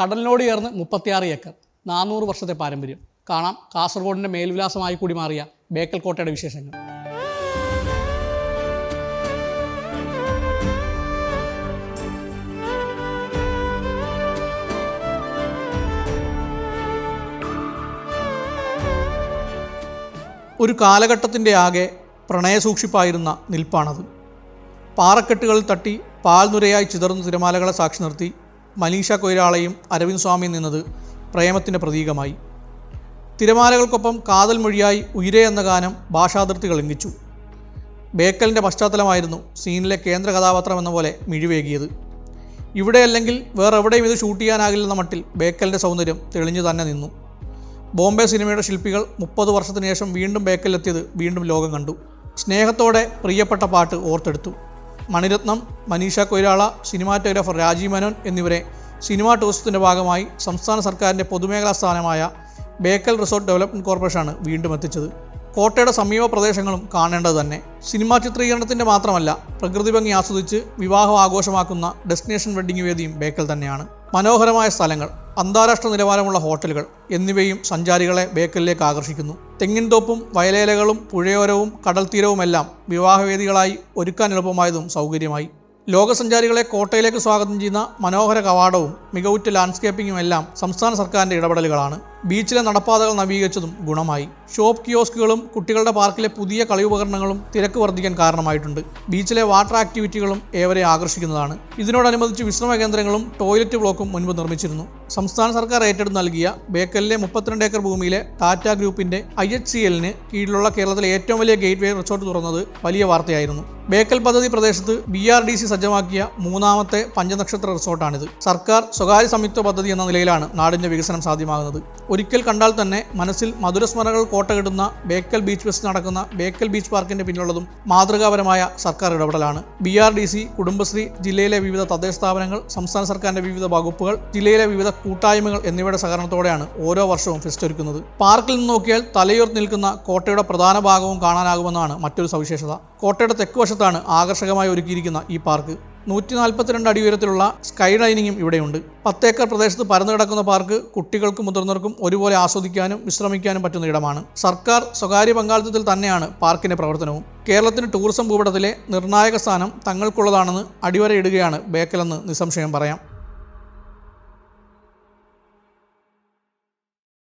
കടലിനോട് ചേർന്ന് മുപ്പത്തിയാറ് ഏക്കർ നാനൂറ് വർഷത്തെ പാരമ്പര്യം. കാണാം കാസർഗോഡിന്റെ മേൽവിലാസമായി കൂടി മാറിയ ബേക്കൽ കോട്ടയുടെ വിശേഷങ്ങൾ. ഒരു കാലഘട്ടത്തിന്റെ ആകെ പ്രണയസൂക്ഷിപ്പായിരുന്ന നിൽപ്പാണത്. പാറക്കെട്ടുകൾ തട്ടി പാൽനുരയായി ചിതറുന്ന തിരമാലകളെ സാക്ഷി നിർത്തി മനീഷ കൊയ്രാളയും അരവിന്ദ് സ്വാമി നിന്നത് പ്രേമത്തിന്റെ പ്രതീകമായി. തിരമാലകൾക്കൊപ്പം കാതൽ മൊഴിയായി ഉയരെ എന്ന ഗാനം ഭാഷാതിർത്തികൾ ലംഘിച്ചു. ബേക്കലിന്റെ പശ്ചാത്തലമായിരുന്നു സീനിലെ കേന്ദ്ര കഥാപാത്രം എന്ന പോലെ മിഴിവേകിയത്. ഇവിടെ അല്ലെങ്കിൽ വേറെവിടെയും ഇത് ഷൂട്ട് ചെയ്യാനാകില്ലെന്ന മട്ടിൽ ബേക്കലിന്റെ സൗന്ദര്യം തെളിഞ്ഞു തന്നെ നിന്നു. ബോംബെ സിനിമയുടെ ശില്പികൾ മുപ്പത് വർഷത്തിനു ശേഷം വീണ്ടും ബേക്കലിലെത്തിയത് വീണ്ടും ലോകം കണ്ടു. സ്നേഹത്തോടെ പ്രിയപ്പെട്ട പാട്ട് ഓർത്തെടുത്തു. മണിരത്നം മനീഷ കൊയ്രാള സിനിമാറ്റോഗ്രാഫർ രാജീവ് മേനോൻ എന്നിവരെ സിനിമാ ടൂറിസത്തിന്റെ ഭാഗമായി സംസ്ഥാന സർക്കാരിന്റെ പൊതുമേഖലാ സ്ഥാനമായ ബേക്കൽ റിസോർട്ട് ഡെവലപ്മെന്റ് കോർപ്പറേഷനാണ് വീണ്ടും എത്തിച്ചത്. കോട്ടയുടെ സമീപ പ്രദേശങ്ങളും കാണേണ്ടത് തന്നെ. സിനിമാ ചിത്രീകരണത്തിന്റെ മാത്രമല്ല പ്രകൃതി ഭംഗി ആസ്വദിച്ച് വിവാഹം ആഘോഷമാക്കുന്ന ഡെസ്റ്റിനേഷൻ വെഡ്ഡിംഗ് വേദിയും ബേക്കൽ തന്നെയാണ്. മനോഹരമായ സ്ഥലങ്ങൾ അന്താരാഷ്ട്ര നിലവാരമുള്ള ഹോട്ടലുകൾ എന്നിവയും സഞ്ചാരികളെ ബേക്കലിലേക്ക് ആകർഷിക്കുന്നു. തെങ്ങിൻതോപ്പും വയലേലകളും പുഴയോരവും കടൽത്തീരവുമെല്ലാം വിവാഹവേദികളായി ഒരുക്കാൻ എളുപ്പമായതും സൗകര്യമായി. ലോകസഞ്ചാരികളെ കോട്ടയിലേക്ക് സ്വാഗതം ചെയ്യുന്ന മനോഹര കവാടവും മികവുറ്റ ലാൻഡ്സ്കേപ്പിംഗും എല്ലാം സംസ്ഥാന സർക്കാരിന്റെ ഇടപെടലുകളാണ്. ബീച്ചിലെ നടപ്പാതകൾ നവീകരിച്ചതും ഗുണമായി. ഷോപ്പ് കിയോസ്കുകളും കുട്ടികളുടെ പാർക്കിലെ പുതിയ കളി ഉപകരണങ്ങളും തിരക്ക് വർദ്ധിക്കാൻ കാരണമായിട്ടുണ്ട്. ബീച്ചിലെ വാട്ടർ ആക്ടിവിറ്റികളും ഏവരെ ആകർഷിക്കുന്നതാണ്. ഇതിനോടനുബന്ധിച്ച് വിശ്രമ കേന്ദ്രങ്ങളും ടോയ്ലറ്റ് ബ്ലോക്കും മുൻപ് നിർമ്മിച്ചിരുന്നു. സംസ്ഥാന സർക്കാർ ഏറ്റെടുത്ത് നൽകിയ ബേക്കലിലെ മുപ്പത്തിരണ്ട് ഏക്കർ ഭൂമിയിലെ ടാറ്റ ഗ്രൂപ്പിന്റെ ഐ എച്ച് സി എല്ലിന് കീഴിലുള്ള കേരളത്തിലെ ഏറ്റവും വലിയ ഗേറ്റ് വേ റിസോർട്ട് തുറന്നത് വലിയ വാർത്തയായിരുന്നു. ബേക്കൽ പദ്ധതി പ്രദേശത്ത് ബി ആർ ഡി സി സജ്ജമാക്കിയ മൂന്നാമത്തെ പഞ്ചനക്ഷത്ര റിസോർട്ടാണിത്. സർക്കാർ സ്വകാര്യ സംയുക്ത പദ്ധതി എന്ന നിലയിലാണ് നാടിന്റെ വികസനം സാധ്യമാകുന്നത്. ഒരിക്കൽ കണ്ടാൽ തന്നെ മനസ്സിൽ മധുരസ്മരണകൾ കോട്ടകിടുന്ന ബേക്കൽ ബീച്ച് ഫെസ്റ്റ് നടക്കുന്ന ബേക്കൽ ബീച്ച് പാർക്കിന്റെ പിന്നിലുള്ളതും മാതൃകാപരമായ സർക്കാർ ഇടപെടലാണ്. B R D C Kudumbashree ജില്ലയിലെ വിവിധ തദ്ദേശ സ്ഥാപനങ്ങൾ സംസ്ഥാന സർക്കാരിന്റെ വിവിധ വകുപ്പുകൾ ജില്ലയിലെ വിവിധ കൂട്ടായ്മകൾ എന്നിവയുടെ സഹകരണത്തോടെയാണ് ഓരോ വർഷവും ഫെസ്റ്റ് ഒരുക്കുന്നത്. പാർക്കിൽ നിന്ന് നോക്കിയാൽ തലയുയർത്തി നിൽക്കുന്ന കോട്ടയുടെ പ്രധാന ഭാഗവും കാണാനാകുമെന്നാണ് മറ്റൊരു സവിശേഷത. കോട്ടയുടെ തെക്ക് വശത്താണ് ആകർഷകമായി ഒരുക്കിയിരിക്കുന്ന ഈ പാർക്ക്. നൂറ്റി നാൽപ്പത്തിരണ്ട് അടി ഉയരത്തിലുള്ള സ്കൈ ഡൈനിങ്ങും ഇവിടെയുണ്ട്. പത്തേക്കർ പ്രദേശത്ത് പരന്നു കിടക്കുന്ന പാർക്ക് കുട്ടികൾക്കും മുതിർന്നവർക്കും ഒരുപോലെ ആസ്വദിക്കാനും വിശ്രമിക്കാനും പറ്റുന്ന ഇടമാണ്. സർക്കാർ സ്വകാര്യ പങ്കാളിത്തത്തിൽ തന്നെയാണ് പാർക്കിന്റെ പ്രവർത്തനവും. കേരളത്തിന് ടൂറിസം ഭൂപടത്തിലെ നിർണായക സ്ഥാനം തങ്ങൾക്കുള്ളതാണെന്ന് അടിവരയിടുകയാണ് ബേക്കലെന്ന് നിസ്സംശയം പറയാം.